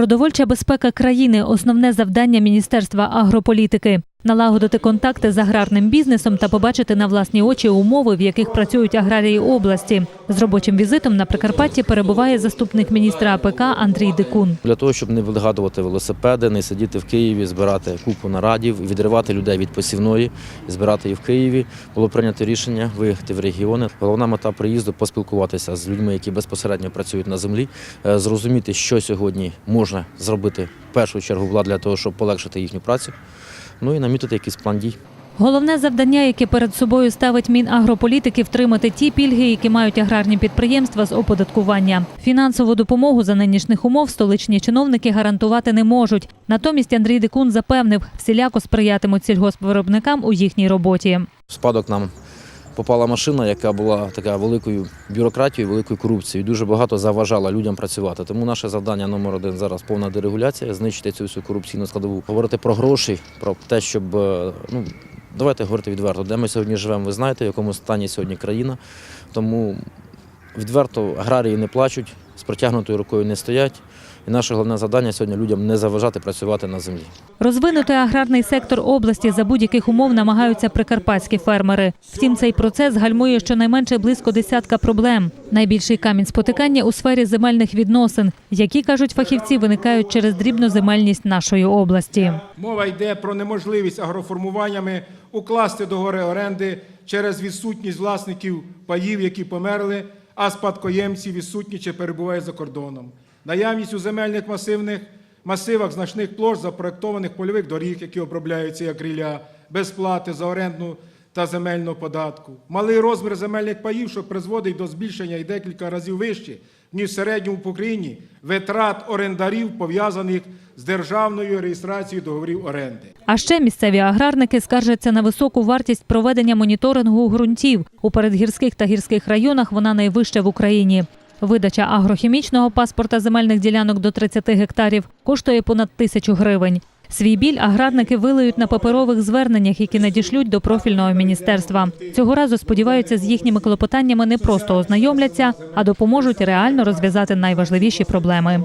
Продовольча безпека країни основне завдання Міністерства агрополітики. Налагодити контакти з аграрним бізнесом та побачити на власні очі умови, в яких працюють аграрії області. З робочим візитом на Прикарпатті перебуває заступник міністра АПК Андрій Дикун. Для того, щоб не вигадувати велосипеди, не сидіти в Києві, збирати купу нарадів, відривати людей від посівної, збирати їх в Києві, було прийнято рішення виїхати в регіони. Головна мета приїзду поспілкуватися з людьми, які безпосередньо працюють на землі, е, зрозуміти, що сьогодні можна зробити в першу чергу влад для того, щоб полегшити їхню працю. Ну і намітити якийсь план дій. Головне завдання, яке перед собою ставить Мінагрополітики, втримати ті пільги, які мають аграрні підприємства з оподаткування. Фінансову допомогу за нинішніх умов столичні чиновники гарантувати не можуть. Натомість Андрій Дикун запевнив, всіляко сприятимуть сільгоспвиробникам у їхній роботі. Спадок нам попала машина, яка була така великою бюрократією, великою корупцією. Дуже багато заважала людям працювати. Тому наше завдання номер один зараз повна дерегуляція, знищити цю всю корупційну складову, говорити про гроші, про те, щоб е, ну. Давайте говорити відверто, де ми сьогодні живемо, ви знаєте, в якому стані сьогодні країна. Тому відверто аграрії не плачуть, протягнутою рукою не стоять. І наше головне завдання сьогодні людям не заважати працювати на землі. Розвинути аграрний сектор області за будь-яких умов намагаються прикарпатські фермери. Втім, цей процес гальмує щонайменше близько десятка проблем. Найбільший камінь спотикання у сфері земельних відносин, які кажуть фахівці, виникають через дрібноземельність нашої області. Мова йде про неможливість агроформуваннями укласти договори оренди через відсутність власників паїв, які померли, а спадкоємці відсутні чи перебувають за кордоном. Наявність у земельних масивних масивах значних площ запроектованих польових доріг, які обробляються як рілля, без плати за орендну та земельного податку. Малий розмір земельних паїв, що призводить до збільшення і декілька разів вище, ніж в середньому по країні, витрат орендарів, пов'язаних з державною реєстрацією договорів оренди. А ще місцеві аграрники скаржаться на високу вартість проведення моніторингу ґрунтів. У передгірських та гірських районах вона найвища в Україні. Видача агрохімічного паспорта земельних ділянок до 30 гектарів коштує понад тисячу гривень. Свій біль аграрники вилиють на паперових зверненнях, які надішлють до профільного міністерства. Цього разу сподіваються, з їхніми клопотаннями не просто ознайомляться, а допоможуть реально розв'язати найважливіші проблеми.